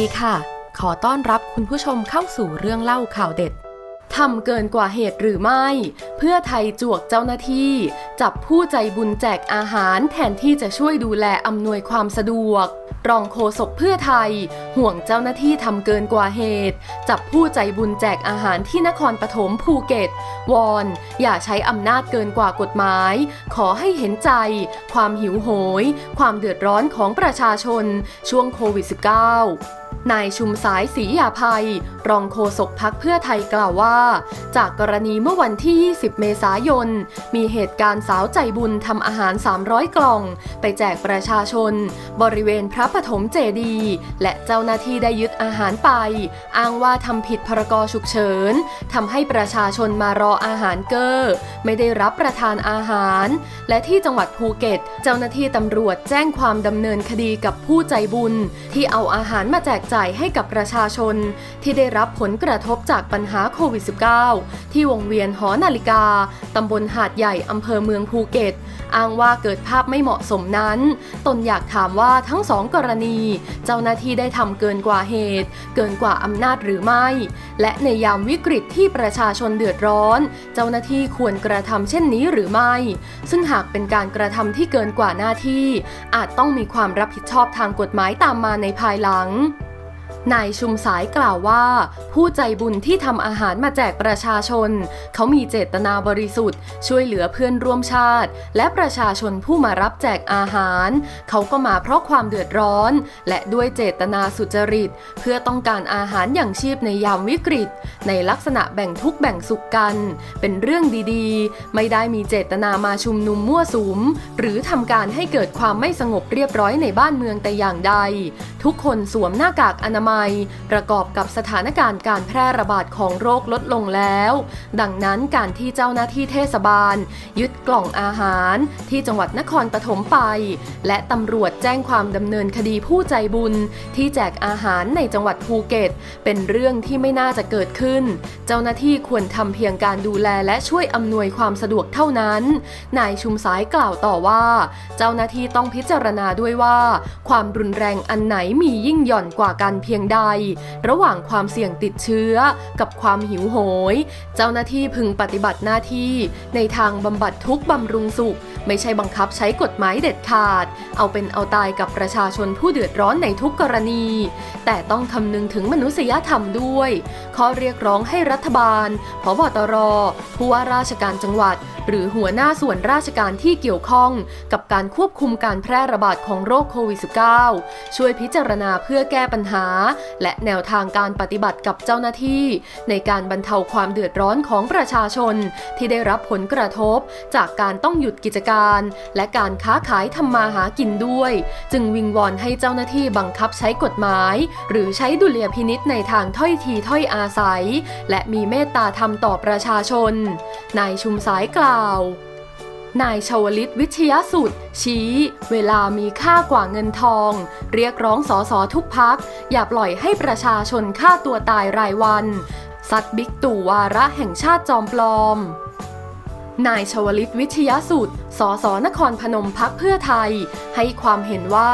ดีค่ะ ขอต้อนรับคุณผู้ชมเข้าสู่เรื่องเล่าข่าวเด็ด ทำเกินกว่าเหตุหรือไม่ เพื่อไทยจวกเจ้าหน้าที่ จับผู้ใจบุญแจกอาหารแทนที่จะช่วยดูแลอำนวยความสะดวก รองโฆษกเพื่อไทย ห่วงเจ้าหน้าที่ทำเกินกว่าเหตุ จับผู้ใจบุญแจกอาหารที่นครปฐมภูเก็ต วอน อย่าใช้อำนาจเกินกว่ากฎหมาย ขอให้เห็นใจ ความหิวโหย ความเดือดร้อนของประชาชน ช่วงโควิด -19 นายชุมสายศรียาภัย รองโฆษกพักเพื่อไทยกล่าวว่า จากกรณีเมื่อวันที่ 20 เมษายน มีเหตุการณ์สาวใจบุญทำอาหาร 300 กล่อง ไปแจกประชาชน บริเวณพระปฐมเจดีและเจ้าหน้าที่ได้ยึดอาหารไป อ้างว่าทำผิดพรกฉุกเฉินทำให้ประชาชนมารออาหารเกอ้อไม่ได้รับประทานอาหาร และที่จังหวัดภูเก็ต เจ้าหน้าที่ตำรวจแจ้งความดำเนินคดีกับผู้ใจบุญ ที่เอาอาหารมาแจกจ่ายให้กับประชาชน ที่ได้รับผลกระทบจากปัญหาโควิด -19 ที่วงเวียนหอนาฬิกา ตำบลหาดใหญ่อำเภอเมืองภูเก็ต อ้างว่าเกิดภาพไม่เหมาะสมนั้น ตนอยากถามว่าทั้งสองกรณี เจ้าหน้าที่ได้ทำเกินกว่าเหตุ เกินกว่าอำนาจหรือไม่ และในยามวิกฤตที่ประชาชนเดือดร้อน เจ้าหน้าที่ควรกระทำเช่นนี้หรือไม่ ซึ่งหากเป็นการกระทำที่เกินกว่าหน้าที่ อาจต้องมีความรับผิดชอบทางกฎหมายตามมาในภายหลัง นายชุมสายกล่าวว่า ผู้ใจบุญที่ทำอาหารมาแจกประชาชน เขามีเจตนาบริสุทธิ์ ช่วยเหลือเพื่อนร่วมชาติ และประชาชนผู้มารับแจกอาหาร เขาก็มาเพราะความเดือดร้อน และด้วยเจตนาสุจริต เพื่อต้องการอาหารอย่างชีพในยามวิกฤต ในลักษณะแบ่งทุกแบ่งสุขกัน เป็นเรื่องดีๆ ไม่ได้มีเจตนามาชุมนุมมั่วสุม หรือทำการให้เกิดความไม่สงบเรียบร้อยในบ้านเมืองแต่อย่างใดทุกคนสวมหน้ากากอนามัย ประกอบกับสถานการณ์การแพร่ระบาดของโรคลดลงแล้ว ดังนั้นการที่เจ้าหน้าที่เทศบาล ยึดกล่องอาหารที่จังหวัดนครปฐมไป และตำรวจแจ้งความดำเนินคดีผู้ใจบุญ ที่แจกอาหารในจังหวัดภูเก็ต เป็นเรื่องที่ไม่น่าจะเกิดขึ้น เจ้าหน้าที่ควรทำเพียงการดูแลและช่วยอำนวยความสะดวกเท่านั้น นายชุมสายกล่าวต่อว่า เจ้าหน้าที่ต้องพิจารณาด้วยว่า ความรุนแรงอันไหนมียิ่งหย่อนกว่ากันเพียงใด ระหว่างความเสี่ยงติดเชื้อ กับความหิวโหย เจ้าหน้าที่พึงปฏิบัติหน้าที่ในทางบำบัดทุกบำรุงสุข ไม่ใช่บังคับใช้กฎหมายเด็ดขาด เอาเป็นเอาตายกับประชาชนผู้เดือดร้อนในทุกกรณี แต่ต้องคำนึงถึงมนุษยธรรมด้วย ข้อเรียกร้องให้รัฐบาลพบตรผู้ว่าราชการจังหวัด หรือหัวหน้าส่วนราชการที่เกี่ยวข้อง กับการควบคุมการแพร่ระบาดของโรคโควิด -19 ช่วยพิจารารณาเพื่อแก้ปัญหา และแนวทางการปฏิบัติกับเจ้าหน้าที่ ในการบรรเทาความเดือดร้อนของประชาชน ที่ได้รับผลกระทบ จากการต้องหยุดกิจการ และการค้าขายทำมาหากินด้วย จึงวิงวอนให้เจ้าหน้าที่บังคับใช้กฎหมาย หรือใช้ดุลยพินิษในทางถ้อยทีถ้อยอาศัย และมีเมตตาธรรมต่อประชาชน นายชุมสายกล่าว นายชวลิตวิทยาสุดชี้ เวลามีค่ากว่าเงินทอง เรียกร้องสอสอทุกพัก อย่าปล่อยให้ประชาชนฆ่าตัวตายรายวัน ซัดบิ๊กตู่วาระแห่งชาติจอมปลอมนายชวลิตวิทยาสุดสสนครพนมพักเพื่อไทย ให้ความเห็นว่า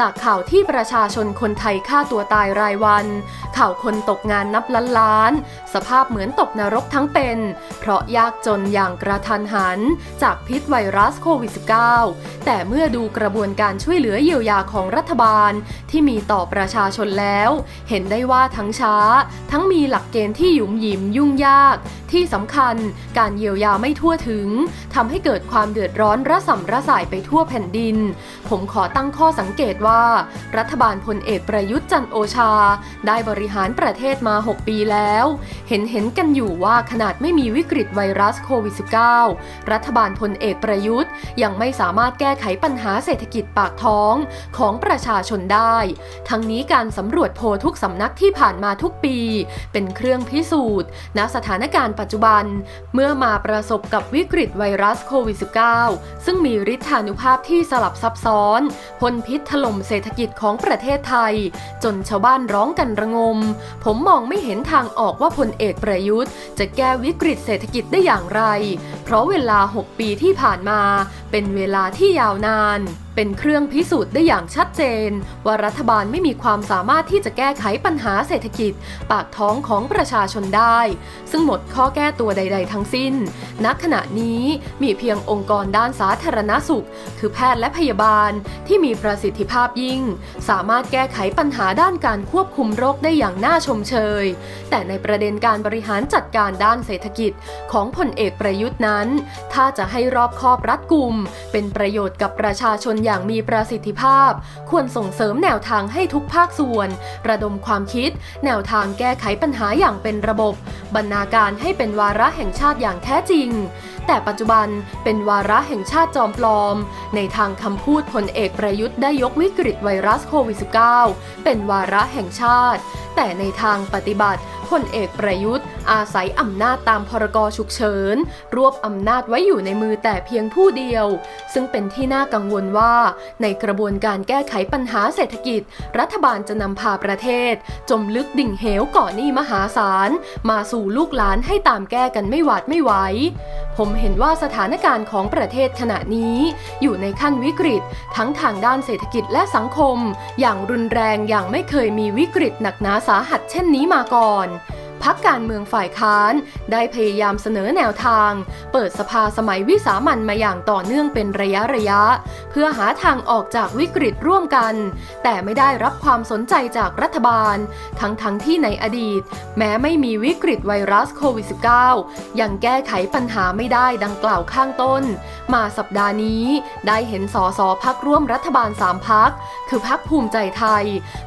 จากข่าวที่ประชาชนคนไทยฆ่าตัวตายรายวัน ข่าวคนตกงานนับล้านล้าน สภาพเหมือนตกนรกทั้งเป็น เพราะยากจนอย่างกระทันหัน จากพิษไวรัสโควิด -19 แต่เมื่อดูกระบวนการช่วยเหลือเยียวยาของรัฐบาลที่มีต่อประชาชนแล้ว เห็นได้ว่าทั้งช้า ทั้งมีหลักเกณฑ์ที่หยุมหยิมยุ่งยาก ที่สำคัญการเยียวยาไม่ทั่วถึงทำให้เกิดความเดือดร้อนระส่ำระสายไปทั่วแผ่นดิน ผมขอตั้งข้อสังเกตว่า รัฐบาลพลเอกประยุทธ์จันโอชา ได้บริหารประเทศมา 6 ปีแล้ว เห็นเห็นกันอยู่ว่าขนาดไม่มีวิกฤตไวรัสโควิด -19 รัฐบาลพลเอกประยุทธ์ ยังไม่สามารถแก้ไขปัญหาเศรษฐกิจปากท้องของประชาชนได้ ทั้งนี้การสำรวจโพลทุกสำนักที่ผ่านมาทุกปี เป็นเครื่องพิสูจน์ณสถานการณ์ปัจจุบัน เมื่อมาประสบกับวิกฤตไวรัสโควิด -19 ซึ่งมีฤทธานุภาพที่สลับซับซ้อนพ่นพิษถล่มเศรษฐกิจของประเทศไทย จนชาวบ้านร้องกันระงม ผมมองไม่เห็นทางออกว่าพลเอกประยุทธ์ จะแก้วิกฤตเศรษฐกิจได้อย่างไร เพราะเวลา 6 ปีที่ผ่านมา เป็นเวลาที่ยาวนานเป็นเครื่องพิสูจน์ได้อย่างชัดเจน ว่ารัฐบาลไม่มีความสามารถที่จะแก้ไขปัญหาเศรษฐกิจ ปากท้องของประชาชนได้ ซึ่งหมดข้อแก้ตัวใด ๆ ทั้งสิ้น ณ ขณะนี้มีเพียงองค์กรด้านสาธารณสุข คือแพทย์และพยาบาลที่มีประสิทธิภาพยิ่ง สามารถแก้ไขปัญหาด้านการควบคุมโรคได้อย่างน่าชมเชย แต่ในประเด็นการบริหารจัดการด้านเศรษฐกิจของพลเอกประยุทธ์นั้น ถ้าจะให้รอบคอบรัดกุม เป็นประโยชน์กับประชาชนอย่างมีประสิทธิภาพ ควรส่งเสริมแนวทางให้ทุกภาคส่วน ระดมความคิด แนวทางแก้ไขปัญหาอย่างเป็นระบบบรรณาการให้เป็นวาระแห่งชาติอย่างแท้จริง แต่ปัจจุบันเป็นวาระแห่งชาติจอมปลอม ในทางคำพูดพลเอกประยุทธ์ได้ยกวิกฤตไวรัสโควิด -19 เป็นวาระแห่งชาติ แต่ในทางปฏิบัติ พลเอกประยุทธ์ อาศัยอำนาจตามพรกฉุกเฉิน รวบอำนาจไว้อยู่ในมือแต่เพียงผู้เดียว ซึ่งเป็นที่น่ากังวลว่า ในกระบวนการแก้ไขปัญหาเศรษฐกิจ รัฐบาลจะนำพาประเทศ จมลึกดิ่งเหวก่อนหนี้มหาศาล มาสู่ลูกหลานให้ตามแก้กันไม่หวาดไม่ไหว ผมเห็นว่าสถานการณ์ของประเทศขณะนี้ อยู่ในขั้นวิกฤต ทั้งทางด้านเศรษฐกิจและสังคม อย่างรุนแรงอย่างไม่เคยมีวิกฤตหนักหนาสาหัสเช่นนี้มาก่อน พักการเมืองฝ่ายค้าน ได้พยายามเสนอแนวทาง เปิดสภาสมัยวิสามันมาอย่างต่อเนื่องเป็นระยะระยะ เพื่อหาทางออกจากวิกฤตร่วมกัน แต่ไม่ได้รับความสนใจจากรัฐบาล ทั้งทั้งที่ในอดีต แม้ไม่มีวิกฤตไวรัสโควิด -19 ยังแก้ไขปัญหาไม่ได้ดังกล่าวข้างต้น มาสัปดาห์นี้ได้เห็นสอสอพักร่วมรัฐบาล3พักคือพักภูมิใจไทย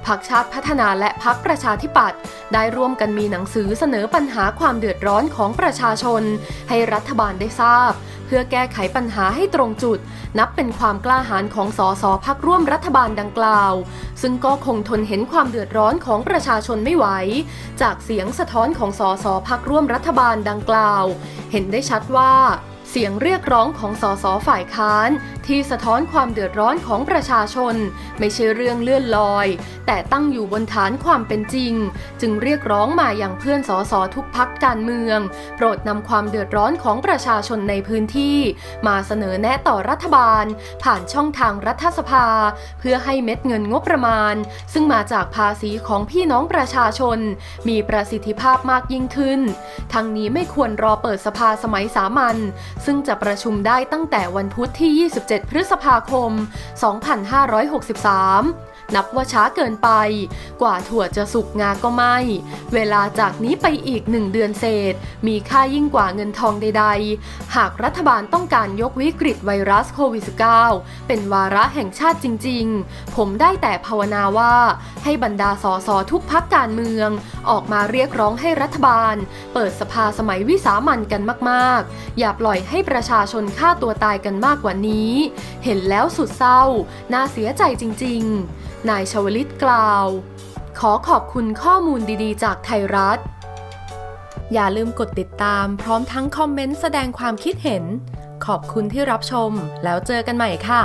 พักชาติพัฒนาและพักประชาธิปัตย์ได้ร่วมกันมีหนังสือเสนอปัญหาความเดือดร้อนของประชาชน ให้รัฐบาลได้ทราบ เพื่อแก้ไขปัญหาให้ตรงจุด นับเป็นความกล้าหาญของสอสอพักร่วมรัฐบาลดังกล่าว ซึ่งก็คงทนเห็นความเดือดร้อนของประชาชนไม่ไหว จากเสียงสะท้อนของสอสอพักร่วมรัฐบาลดังกล่าว เห็นได้ชัดว่า เสียงเรียกร้องของสสฝ่ายค้าน ที่สะท้อนความเดือดร้อนของประชาชน ไม่ใช่เรื่องเลื่อนลอย แต่ตั้งอยู่บนฐานความเป็นจริง จึงเรียกร้องมาอย่างเพื่อนสสทุกพักการเมือง โปรดนำความเดือดร้อนของประชาชนในพื้นที่ มาเสนอแนะต่อรัฐบาล ผ่านช่องทางรัฐสภา เพื่อให้เม็ดเงินงบประมาณ ซึ่งมาจากภาษีของพี่น้องประชาชน มีประสิทธิภาพมากยิ่งขึ้น ทั้งนี้ไม่ควรรอเปิดสภาสมัยสามัญซึ่งจะประชุมได้ตั้งแต่วันพุธที่ 27 พฤษภาคม 2563 นับว่าช้าเกินไป กว่าถั่วจะสุกงาก็ไม่เวลาจากนี้ไปอีกหนึ่งเดือนเศษ มีค่ายิ่งกว่าเงินทองใด ๆ หากรัฐบาลต้องการยกวิกฤตไวรัสโควิด -19 เป็นวาระแห่งชาติจริง ๆ ผมได้แต่ภาวนาว่า ให้บรรดาสสทุกพักการเมือง ออกมาเรียกร้องให้รัฐบาล เปิดสภาสมัยวิสามันกันมากๆ อย่าปล่อยให้ประชาชนฆ่าตัวตายกันมากกว่านี้ เห็นแล้วสุดเศร้า น่าเสียใจจริง ๆ นายชวลิตกล่าว ขอขอบคุณข้อมูลดีๆ จากไทยรัฐ อย่าลืมกดติดตามพร้อมทั้งคอมเมนต์แสดงความคิดเห็น ขอบคุณที่รับชมแล้วเจอกันใหม่ค่ะ